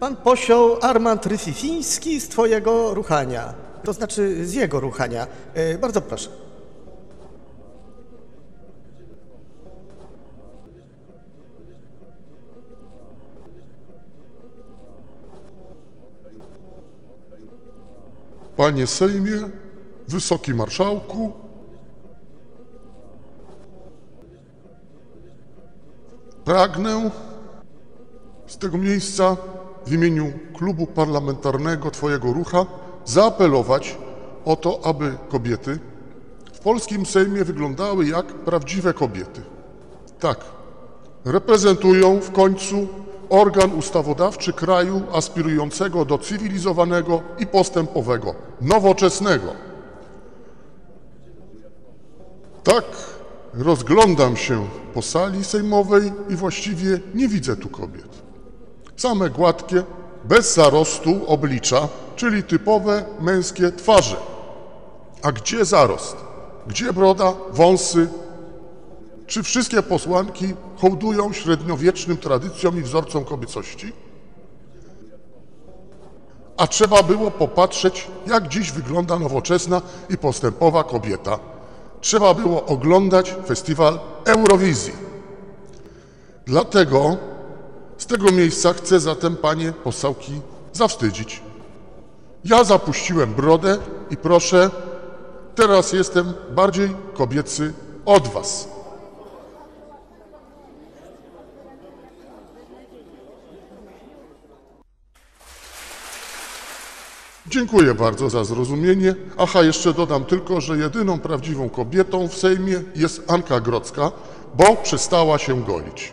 Pan posioł Armand Ryfifiński z twojego ruchania. To znaczy z jego ruchania. E, Bardzo proszę. Panie Sejmie, Wysoki Marszałku, pragnę z tego miejsca w imieniu klubu parlamentarnego Twojego Rucha zaapelować o to, aby kobiety w polskim Sejmie wyglądały jak prawdziwe kobiety. Tak, reprezentują w końcu organ ustawodawczy kraju aspirującego do cywilizowanego i postępowego, nowoczesnego. Tak rozglądam się po sali sejmowej i właściwie nie widzę tu kobiet. Same gładkie, bez zarostu oblicza, czyli typowe męskie twarze. A gdzie zarost? Gdzie broda, wąsy, czy wszystkie posłanki hołdują średniowiecznym tradycjom i wzorcom kobiecości? A trzeba było popatrzeć, jak dziś wygląda nowoczesna i postępowa kobieta. Trzeba było oglądać festiwal Eurowizji. Dlatego z tego miejsca chcę zatem panie posałki zawstydzić. Ja zapuściłem brodę i proszę, teraz jestem bardziej kobiecy od was. Dziękuję bardzo za zrozumienie. Aha, jeszcze dodam tylko, że jedyną prawdziwą kobietą w Sejmie jest Anka Grodzka, bo przestała się golić.